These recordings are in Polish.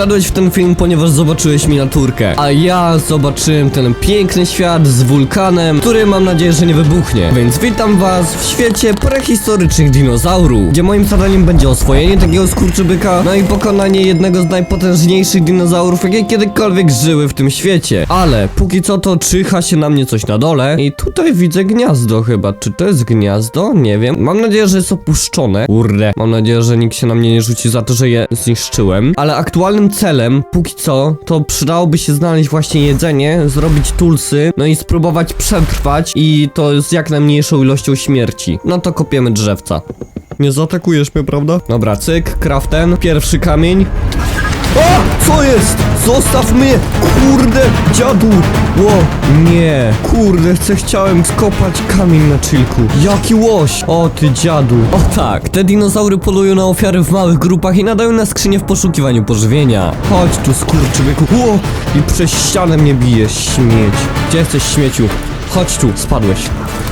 Wszedłeś w ten film, ponieważ zobaczyłeś miniaturkę, a ja zobaczyłem ten piękny świat z wulkanem, który mam nadzieję, że nie wybuchnie. Więc witam was w świecie prehistorycznych dinozaurów, gdzie moim zadaniem będzie oswojenie takiego skurczybyka, no i pokonanie jednego z najpotężniejszych dinozaurów, jakie kiedykolwiek żyły w tym świecie. Ale póki co to czyha się na mnie coś na dole i tutaj widzę gniazdo chyba. Czy to jest gniazdo? Nie wiem. Mam nadzieję, że jest opuszczone. Kurde. Mam nadzieję, że nikt się na mnie nie rzuci za to, że je zniszczyłem. Ale aktualnym celem, póki co, to przydałoby się znaleźć właśnie jedzenie, zrobić tulsy, no i spróbować przetrwać i to z jak najmniejszą ilością śmierci. No to kopiemy drzewca. Nie zaatakujesz mnie, prawda? Dobra, cyk, craften, pierwszy kamień. O! Co jest? Zostaw mnie! Kurde! Dziadu! Ło! Nie! Kurde, chcę chciałem skopać kamień na chillku. Jaki łoś! O ty dziadu! O tak, te dinozaury polują na ofiary w małych grupach i nadają na skrzynię w poszukiwaniu pożywienia. Chodź tu, skurczybyku. Ło! I przez ścianę mnie bijesz, śmieć. Gdzie jesteś, śmieciu? Chodź tu, spadłeś.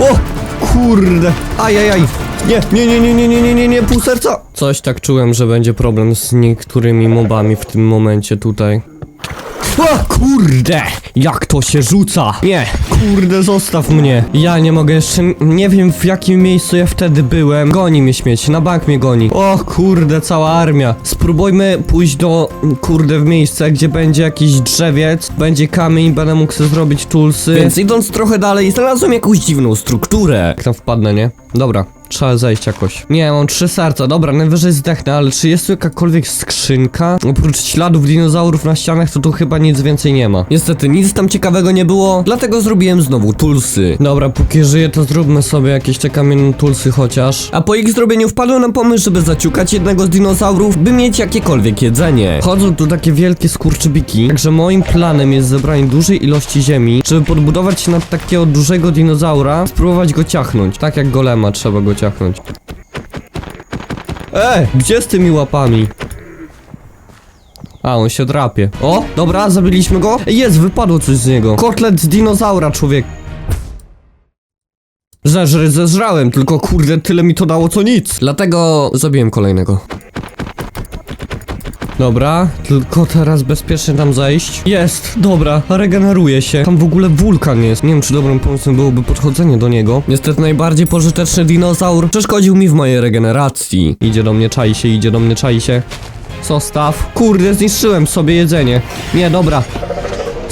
O! Kurde! Ajajaj! Nie, nie, nie, nie, nie, nie, nie, nie, nie, pół serca! Coś tak czułem, że będzie problem z niektórymi mobami w tym momencie tutaj. O, kurde! Jak to się rzuca? Nie, kurde, zostaw mnie. Ja nie mogę jeszcze, nie wiem w jakim miejscu ja wtedy byłem. Goni mnie śmieć, na bank mnie goni. O, kurde, cała armia. Spróbujmy pójść do, kurde, w miejsce, gdzie będzie jakiś drzewiec, będzie kamień, będę mógł sobie zrobić tulsy. Więc idąc trochę dalej, znalazłem jakąś dziwną strukturę. Jak tam wpadnę, nie? Dobra. Trzeba zejść jakoś. Nie, mam trzy serca, dobra, najwyżej zdechnę, ale czy jest tu jakakolwiek skrzynka? Oprócz śladów dinozaurów na ścianach, to tu chyba nic więcej nie ma. Niestety, nic tam ciekawego nie było, dlatego zrobiłem znowu tulsy. Dobra, póki żyję, to zróbmy sobie jakieś te kamienne tulsy chociaż. A po ich zrobieniu wpadłem na pomysł, żeby zaciukać jednego z dinozaurów, by mieć jakiekolwiek jedzenie. Chodzą tu takie wielkie skurczybiki, także moim planem jest zebranie dużej ilości ziemi, żeby podbudować się nad takiego dużego dinozaura, spróbować go ciachnąć. Tak jak golema trzeba go ciachnąć. E, gdzie z tymi łapami? A, on się drapie. O, dobra, zabiliśmy go. Jest, wypadło coś z niego. Kotlet z dinozaura, człowiek. Zeżry, zeżrałem, tylko kurde, tyle mi to dało co nic. Dlatego zabiłem kolejnego. Dobra, tylko teraz bezpiecznie tam zejść. Jest, dobra, regeneruje się. Tam w ogóle wulkan jest. Nie wiem, czy dobrym pomysłem byłoby podchodzenie do niego. Niestety najbardziej pożyteczny dinozaur przeszkodził mi w mojej regeneracji. Idzie do mnie, czai się, idzie do mnie, czai się. Zostaw. Kurde, zniszczyłem sobie jedzenie. Nie, dobra.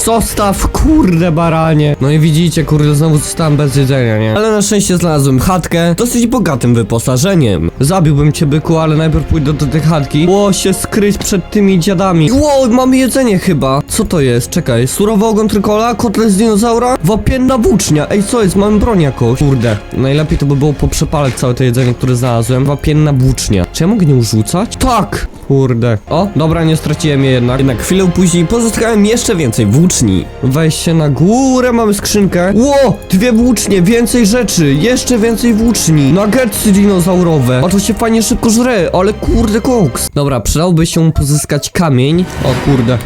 Zostaw, kurde baranie. No i widzicie, kurde, znowu zostałem bez jedzenia, nie? Ale na szczęście znalazłem chatkę dosyć bogatym wyposażeniem. Zabiłbym cię, byku, ale najpierw pójdę do tej chatki. Ło, się skryć przed tymi dziadami. Ło, mamy jedzenie chyba. Co to jest? Czekaj, surowy ogon trykola, kotlet z dinozaura, wapienna włócznia. Ej, co jest? Mamy broń jakąś. Kurde, najlepiej to by było poprzepalać całe to jedzenie, które znalazłem. Wapienna włócznia. Czy ja mogę nie urzucać? Tak! Kurde. O, dobra, nie straciłem je jednak. Jednak chwilę później pozyskałem jeszcze więcej włóczni. Wejście na górę, mamy skrzynkę. Ło! Dwie włócznie, więcej rzeczy, jeszcze więcej włóczni. Nuggetsy dinozaurowe. Się fajnie szybko żre, ale kurde koks. Dobra, przydałoby się pozyskać kamień. O kurde.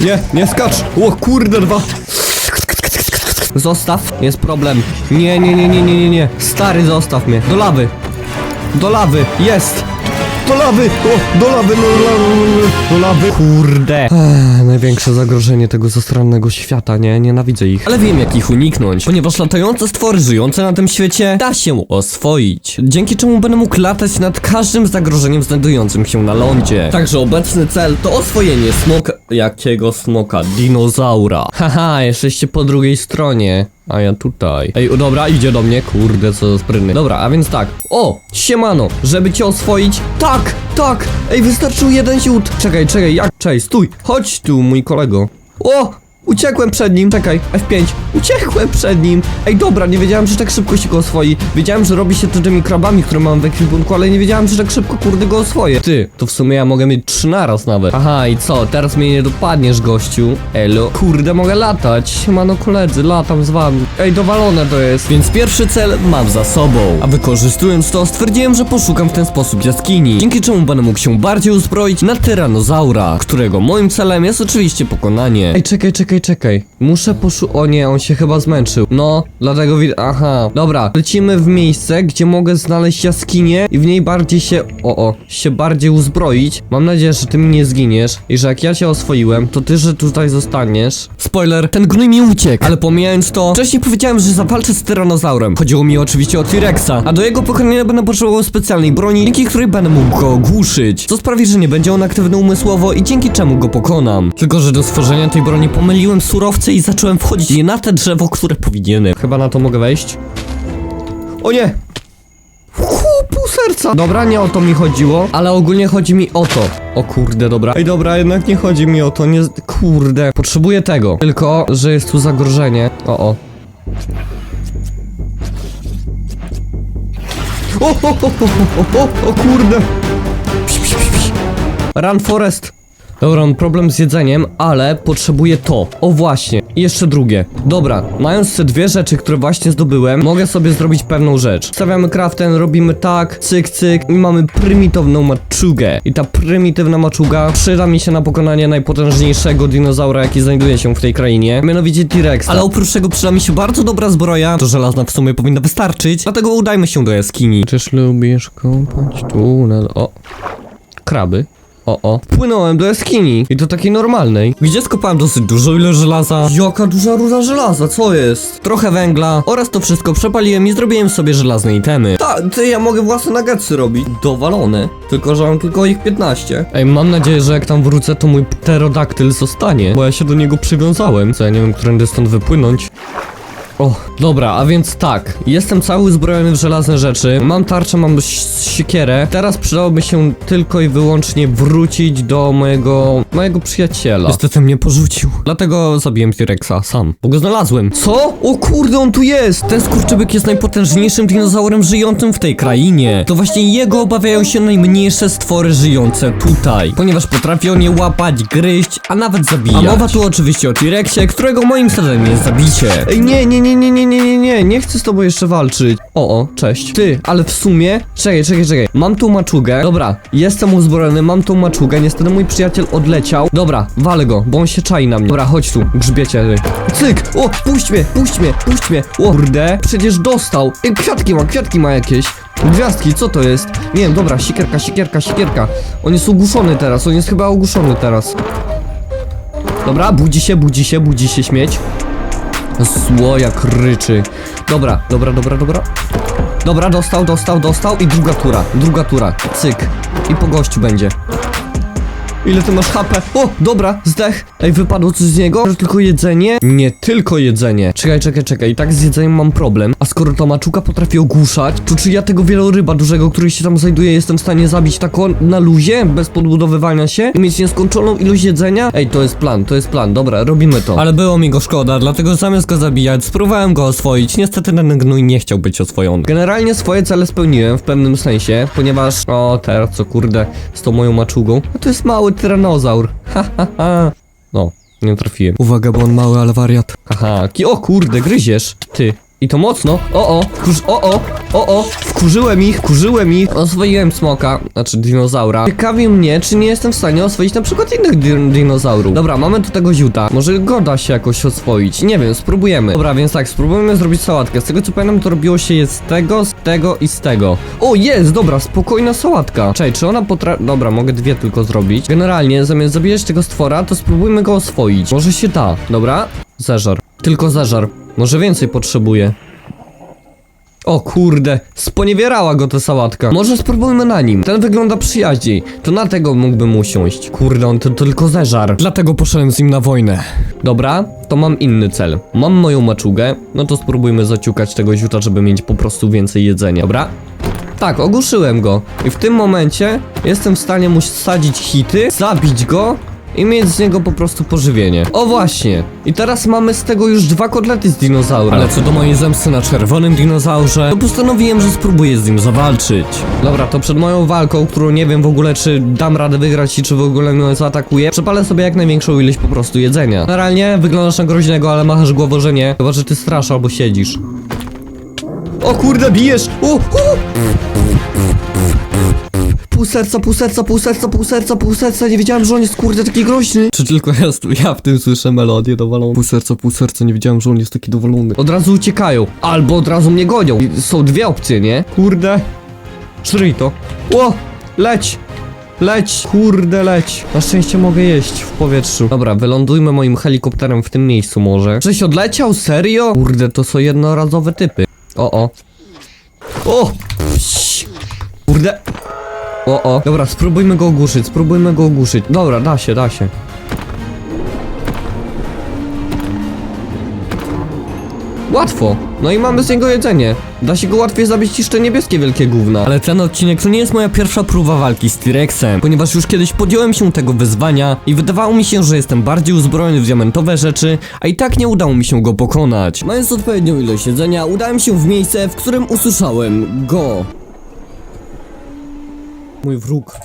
Nie, nie skacz! O kurde, dwa. Zostaw, jest problem. Nie, nie, nie, nie, nie, nie, nie. Stary, zostaw mnie. Do lawy. Do lawy, jest! Do lawy! O, do lawy, do lawy, do lawy. Kurde. Ech, największe zagrożenie tego zastrannego świata, nie? Nienawidzę ich. Ale wiem jak ich uniknąć, ponieważ latające stwory żyjące na tym świecie da się oswoić. Dzięki czemu będę mógł latać nad każdym zagrożeniem znajdującym się na lądzie. Także obecny cel to oswojenie smoka... Jakiego smoka? Dinozaura. Haha, jesteście po drugiej stronie. A ja tutaj. Ej, dobra, idzie do mnie. Kurde, co za sprytny. Dobra, a więc tak. O, siemano, żeby cię oswoić. Tak, tak. Ej, wystarczył jeden ziód. Czekaj, czekaj, jak? Czekaj, stój. Chodź tu, mój kolego. O, Uciekłem przed nim, czekaj, F5 Uciekłem przed nim. Ej dobra, nie wiedziałem, że tak szybko się go oswoi. Wiedziałem, że robi się to tymi krabami, które mam w ekwipunku Ale nie wiedziałem, że tak szybko kurde go oswoję. Ty, to w sumie ja mogę mieć trzy naraz nawet. Aha, i co, teraz mnie nie dopadniesz gościu. Elo, kurde mogę latać. Siemano koledzy, latam z wami. Ej, dowalone to jest. Więc pierwszy cel mam za sobą. A wykorzystując to, stwierdziłem, że poszukam w ten sposób jaskini. Dzięki czemu będę mógł się bardziej uzbroić na tyranozaura Którego moim celem jest oczywiście pokonanie. Ej, czekaj, czekaj czekaj, czekaj. Muszę poszu... O nie, on się chyba zmęczył. No, dlatego wid... Aha. Dobra, lecimy w miejsce, gdzie mogę znaleźć jaskinię i w niej bardziej się... O, o, się bardziej uzbroić. Mam nadzieję, że ty mi nie zginiesz i że jak ja cię oswoiłem, to ty, że tutaj zostaniesz. Spoiler, ten gnój mi uciekł, ale pomijając to, wcześniej powiedziałem, że zawalczę z tyranozaurem. Chodziło mi oczywiście o T-Rexa, a do jego pokonania będę potrzebował specjalnej broni, dzięki której będę mógł go ogłuszyć. Co sprawi, że nie będzie on aktywny umysłowo i dzięki czemu go pokonam. Tylko, że do stworzenia tej broni pomyliłem surowce i zacząłem wchodzić nie na te drzewo, które powinienem. Chyba na to mogę wejść. O nie! Pół serca! Dobra, nie o to mi chodziło, ale ogólnie chodzi mi o to. O kurde, dobra. Ej, dobra, jednak nie chodzi mi o to, nie... Kurde. Potrzebuję tego. Tylko, że jest tu zagrożenie. O, o. O, o, o, o, o, o, o kurde. Psi, psi. Run Forest. Dobra, mam problem z jedzeniem, ale potrzebuję to. O właśnie. I jeszcze drugie. Dobra, mając te dwie rzeczy, które właśnie zdobyłem, mogę sobie zrobić pewną rzecz. Stawiamy craften, robimy tak, cyk, cyk i mamy prymitywną maczugę. I ta prymitywna maczuga przyda mi się na pokonanie najpotężniejszego dinozaura, jaki znajduje się w tej krainie, mianowicie T-Rex. Ale oprócz tego przyda mi się bardzo dobra zbroja, to żelazna w sumie powinna wystarczyć, dlatego udajmy się do jaskini. Czyż lubisz kąpać tu na... O... Kraby. O, o. Płynąłem do jaskini. I to takiej normalnej. Gdzie skopałem dosyć dużo ile żelaza. Jaka duża rura żelaza, co jest? Trochę węgla oraz to wszystko przepaliłem i zrobiłem sobie żelazne itemy. Ta, ty, ja mogę własne nuggetsy robić. Dowalone. Tylko, że mam tylko ich 15. Ej, mam nadzieję, że jak tam wrócę, to mój pterodaktyl zostanie. Bo ja się do niego przywiązałem. Co, ja nie wiem, którędy stąd wypłynąć. O, dobra, a więc tak, jestem cały uzbrojony w żelazne rzeczy, mam tarczę, mam si- siekierę, teraz przydałoby się tylko i wyłącznie wrócić do mojego, mojego przyjaciela. Niestety mnie porzucił, dlatego zabiłem T-Rexa sam, bo go znalazłem. Co? O kurde, on tu jest! Ten skurczybyk jest najpotężniejszym dinozaurem żyjącym w tej krainie. To właśnie jego obawiają się najmniejsze stwory żyjące tutaj, ponieważ potrafi on je łapać, gryźć, a nawet zabijać. A mowa tu oczywiście o T-Rexie, którego moim celem jest zabicie. Ej, nie, nie, nie, nie, nie, nie, nie, nie, nie chcę z tobą jeszcze walczyć. O, o, cześć. Ty, ale w sumie, czekaj, czekaj, czekaj. Mam tu maczugę. Dobra, jestem uzbrojony, mam tu maczugę. Niestety mój przyjaciel odleciał. Dobra, walę go, bo on się czai na mnie. Dobra, chodź tu, grzbiecie. Cyk! O, puść mnie, puść mnie, puść mnie. O, kurde, przecież dostał. Ej, kwiatki ma, kwiatki ma jakieś. Gwiazdki, co to jest? Nie wiem, dobra, sikierka, sikierka, sikierka. On jest ogłuszony teraz, on jest chyba ogłuszony teraz. Dobra, budzi się, budzi się, budzi się śmieć. Zło jak ryczy. Dobra, dobra, dobra, dobra. Dobra, dostał, dostał, dostał i druga tura, druga tura. Cyk. I po gościu będzie. Ile ty masz HP? O, dobra, zdech. Ej, wypadło coś z niego? Że tylko jedzenie? Nie tylko jedzenie. Czekaj, czekaj, czekaj. I tak z jedzeniem mam problem. A skoro ta maczuga potrafi ogłuszać, to czy ja tego wieloryba dużego, który się tam znajduje, jestem w stanie zabić tak na luzie, bez podbudowywania się i mieć nieskończoną ilość jedzenia? Ej, to jest plan, to jest plan. Dobra, robimy to. Ale było mi go szkoda, dlatego zamiast go zabijać, spróbowałem go oswoić. Niestety ten gnój nie chciał być oswojony. Generalnie swoje cele spełniłem w pewnym sensie, ponieważ... O, teraz co kurde, z tą moją maczugą. No to jest mały tyranozaur. Ha, ha, ha. No, nie trafiłem. Uwaga, bo on mały, ale wariat. Haha, ki- o kurde, gryziesz. Ty. I to mocno. O, o, kurz, o, o, o, o, wkurzyłem ich, kurzyłem ich. Oswoiłem smoka, znaczy dinozaura. Ciekawi mnie, czy nie jestem w stanie oswoić na przykład innych din dinozaurów. Dobra, mamy tu tego ziuta. Może go da się jakoś oswoić. Nie wiem, spróbujemy. Dobra, więc tak, spróbujemy zrobić sałatkę. Z tego co pamiętam, to robiło się je z tego, z tego i z tego. O, jest, dobra, spokojna sałatka. Czekaj, czy ona potrafi... Dobra, mogę dwie tylko zrobić. Generalnie, zamiast zabijać tego stwora, to spróbujmy go oswoić. Może się da. Dobra, zeżar. Tylko zeżar. Może więcej potrzebuję. O kurde, sponiewierała go ta sałatka. Może spróbujmy na nim. Ten wygląda przyjaźniej. To na tego mógłbym usiąść. Kurde, on to tylko zeżar. Dlatego poszedłem z nim na wojnę. Dobra, to mam inny cel. Mam moją maczugę, no to spróbujmy zaciukać tego ziuta, żeby mieć po prostu więcej jedzenia. Dobra? Tak, ogłuszyłem go. I w tym momencie jestem w stanie mu sadzić hity, zabić go i mieć z niego po prostu pożywienie. O właśnie. I teraz mamy z tego już dwa kotlety z dinozaura. Ale co do mojej zemsty na czerwonym dinozaurze, to postanowiłem, że spróbuję z nim zawalczyć. Dobra, to przed moją walką, którą nie wiem w ogóle, czy dam radę wygrać i czy w ogóle mnie zaatakuję, przepalę sobie jak największą ilość po prostu jedzenia. Generalnie wyglądasz na groźnego, ale machasz głową, że nie. Chyba, że ty strasz albo siedzisz. O kurde, bijesz! O, o! Pół serca, pół serca, pół serca, pół serca, pół serca, nie wiedziałem, że on jest kurde taki groźny. Czy tylko ja, ja w tym słyszę melodię dowaloną? Pół serca, pół serca, nie wiedziałem, że on jest taki dowalony. Od razu uciekają, albo od razu mnie gonią. Są dwie opcje, nie? Kurde. Szryj to. O! Leć! Leć! Kurde, leć! Na szczęście mogę jeść w powietrzu. Dobra, wylądujmy moim helikopterem w tym miejscu może. Żeś odleciał? Serio? Kurde, to są jednorazowe typy. O, o. O! Kurde. O, o. Dobra, spróbujmy go ogłuszyć, spróbujmy go ogłuszyć. Dobra, da się, da się. Łatwo. No i mamy z niego jedzenie. Da się go łatwiej zabić niż te niebieskie wielkie gówna. Ale ten odcinek to nie jest moja pierwsza próba walki z T-Rexem, ponieważ już kiedyś podjąłem się tego wyzwania i wydawało mi się, że jestem bardziej uzbrojony w diamentowe rzeczy, a i tak nie udało mi się go pokonać. Mając odpowiednią ilość jedzenia, udałem się w miejsce, w którym usłyszałem go. Mój wróg.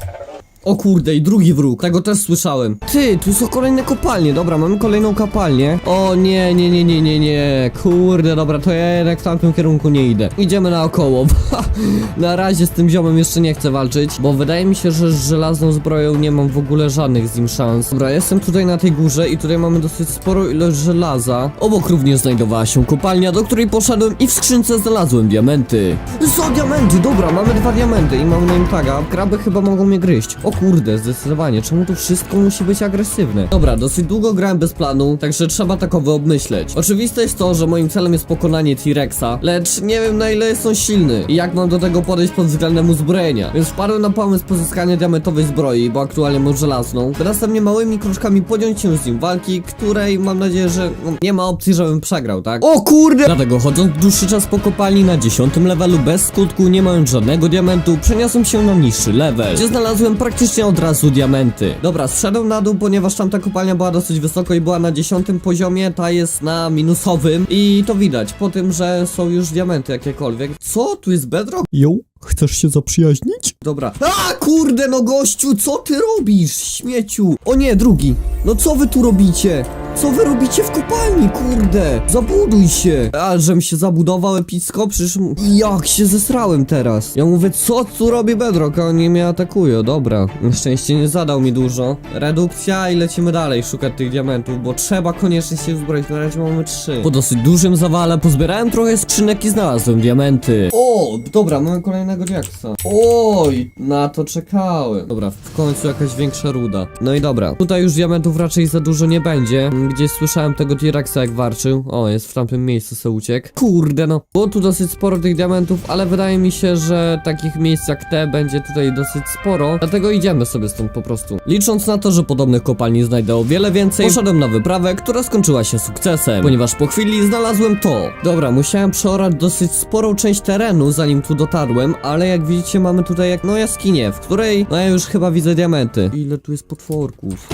O kurde, i drugi wróg, tego też słyszałem. Ty, tu są kolejne kopalnie, dobra, mamy kolejną kopalnię. O nie, nie, nie, nie, nie, nie, kurde, dobra, to ja jednak w tamtym kierunku nie idę. Idziemy naokoło, na razie z tym ziomem jeszcze nie chcę walczyć, bo wydaje mi się, że z żelazną zbroją nie mam w ogóle żadnych z nim szans. Dobra, jestem tutaj na tej górze i tutaj mamy dosyć sporą ilość żelaza. Obok również znajdowała się kopalnia, do której poszedłem i w skrzynce znalazłem diamenty. Są diamenty, dobra, mamy dwa diamenty i mamy name taga. Kraby chyba mogą mnie gryźć. O kurde, zdecydowanie, czemu tu wszystko musi być agresywne? Dobra, dosyć długo grałem bez planu, także trzeba takowy obmyśleć. Oczywiste jest to, że moim celem jest pokonanie T-Rexa, lecz nie wiem na ile jest on silny i jak mam do tego podejść pod względem uzbrojenia. Więc wpadłem na pomysł pozyskania diamentowej zbroi, bo aktualnie mam żelazną, następnie małymi kroczkami podjąć się z nim walki, której mam nadzieję, że no, nie ma opcji, żebym przegrał, tak? O kurde! Dlatego chodząc dłuższy czas po kopalni na 10 levelu bez skutku, nie mając żadnego diamentu, przeniosłem się na niższy level, gdzie znalazłem praktycznie od razu diamenty. Dobra, zszedłem na dół, ponieważ tamta kopalnia była dosyć wysoko i była na 10 poziomie, ta jest na minusowym i to widać po tym, że są już diamenty jakiekolwiek. Co? Tu jest bedrock? Jo, chcesz się zaprzyjaźnić? Dobra. A kurde, no gościu, co ty robisz, śmieciu? O nie, drugi. No co wy tu robicie? Co wy robicie w kopalni, kurde? Zabuduj się! A, żem się zabudował epicko, przecież... Jak się zesrałem teraz? Ja mówię, co tu robi Bedrock, a oni mnie atakują, dobra. Na szczęście nie zadał mi dużo. Redukcja i lecimy dalej szukać tych diamentów, bo trzeba koniecznie się uzbroić, na razie mamy trzy. Po dosyć dużym zawale pozbierałem trochę skrzynek i znalazłem diamenty. O, dobra, mamy kolejnego diaksa. Oj, na to czekałem. Dobra, w końcu jakaś większa ruda. No i dobra, tutaj już diamentów raczej za dużo nie będzie. Gdzieś słyszałem tego T-Rexa jak warczył. O, jest w tamtym miejscu, se uciekł. Kurde no, było tu dosyć sporo tych diamentów, ale wydaje mi się, że takich miejsc jak te będzie tutaj dosyć sporo. Dlatego idziemy sobie stąd po prostu. Licząc na to, że podobnych kopalni znajdę o wiele więcej, poszedłem na wyprawę, która skończyła się sukcesem, ponieważ po chwili znalazłem to. Dobra, musiałem przeorać dosyć sporą część terenu, zanim tu dotarłem, ale jak widzicie mamy tutaj jak no jaskinię, w której no ja już chyba widzę diamenty. Ile tu jest potworków?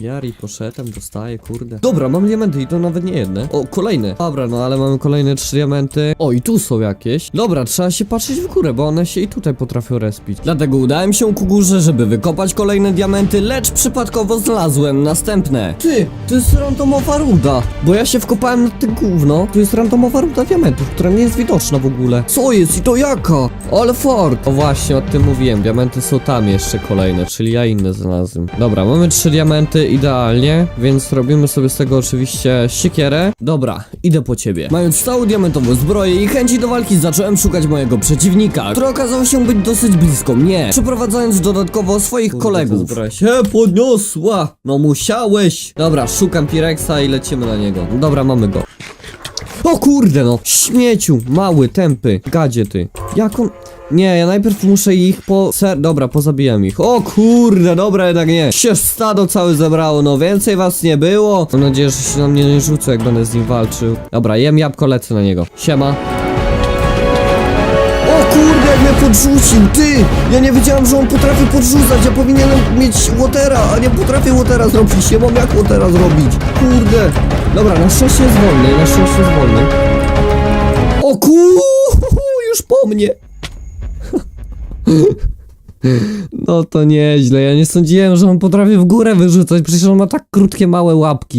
Jari, poszedłem, dostaję, kurde. Dobra, mam diamenty i to nawet nie jedne. O, kolejne. Dobra, no ale mamy kolejne trzy diamenty. O, i tu są jakieś. Dobra, trzeba się patrzeć w górę, bo one się i tutaj potrafią respić. Dlatego udałem się ku górze, żeby wykopać kolejne diamenty, lecz przypadkowo znalazłem następne. Ty, to jest randomowa ruda, bo ja się wkopałem na tym gówno. Tu jest randomowa ruda diamentów, która nie jest widoczna w ogóle. Co jest i to jaka? Fart. O właśnie, o tym mówiłem, diamenty są tam jeszcze kolejne, czyli ja inne znalazłem. Dobra, mamy trzy diamenty, idealnie, więc robimy sobie z tego oczywiście siekierę. Dobra, idę po ciebie. Mając stałą diamentową zbroję i chęci do walki zacząłem szukać mojego przeciwnika, który okazał się być dosyć blisko mnie, przeprowadzając dodatkowo swoich kolegów. Zbroja się podniosła! No musiałeś! Dobra, szukam Pirexa i lecimy na niego. Dobra, mamy go. O kurde no! Śmieciu! Mały, tępy, gadzie ty. Jak on... Nie, ja najpierw muszę ich po... Ser... Dobra, pozabijam ich. O kurde, dobra, jednak nie. Się stado całe zebrało, no więcej was nie było. Mam nadzieję, że się na mnie nie rzucą, jak będę z nim walczył. Dobra, jem jabłko, lecę na niego. Siema. Kurde, jak mnie podrzucił, ty! Ja nie wiedziałem, że on potrafi podrzucać, ja powinienem mieć Watera, a nie potrafię Watera zrobić, nie mam jak Watera zrobić. Kurde. Dobra, na szczęście jest wolny, na szczęście jest wolny. O ku, już po mnie. No to nieźle, ja nie sądziłem, że on potrafi w górę wyrzucać, przecież on ma tak krótkie, małe łapki.